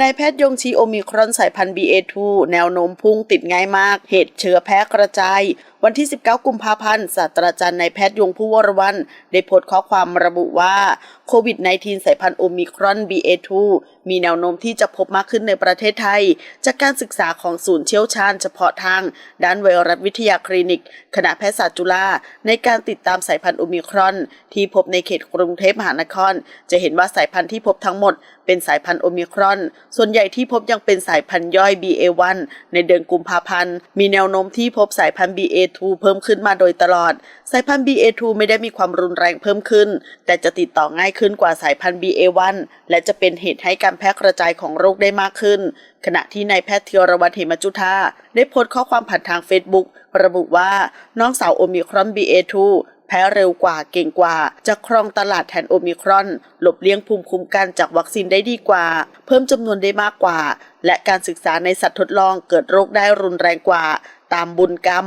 นายแพทย์ยงชีโอมิครอนสายพันธุ์ BA2 แนวโน้มพุ่งติดง่ายมาก เหตุเชื้อแพร่กระจาย วันที่ 19 กุมภาพันธ์ศาสตราจารย์นายแพทย์ยงผู้วรวันได้โพสต์ข้อความระบุว่าโควิด -19 สายพันธุ์โอมิครอน BA2 มีแนวโน้มที่จะพบมากขึ้นในประเทศไทย จากการศึกษาของศูนย์เชี่ยวชาญเฉพาะทาง ด้านไวรัสวิทยาคลินิก คณะแพทยศาสตร์จุฬาในการติดตามสายพันธุ์โอมิครอน ที่พบในเขตกรุงเทพมหานคร จะเห็นว่าสายพันธุ์ที่พบทั้งหมดเป็นสายพันธุ์โอมิครอน ส่วนใหญ่ที่พบยังเป็นสายพันธุ์ย่อย BA1 ในเดือนกุมภาพันธ์ มีแนวโน้มที่พบสายพันธุ์ BA2 เพิ่มขึ้นมาโดยตลอด สายพันธุ์ BA2 ไม่ได้มีความรุนแรงเพิ่มขึ้น แต่จะติดต่อง่ายขึ้นกว่าสายพันธุ์ BA1 และจะเป็นเหตุให้การแพร่กระจายของโรคได้มากขึ้น ขณะที่นายแพทย์เทียรวัตรเหมจุธาได้โพสต์ข้อความผ่านทาง Facebook ระบุว่าน้องสาวโอมิครอน BA2 แพ้เร็วกว่าเก่งกว่า จะครองตลาดแทนโอมิครอน หลบเลี่ยงภูมิคุ้มกันจากวัคซีนได้ดีกว่า เพิ่มจำนวนได้มากกว่า และการศึกษาในสัตว์ทดลองเกิดโรคได้รุนแรงกว่า ตามบุญกรรม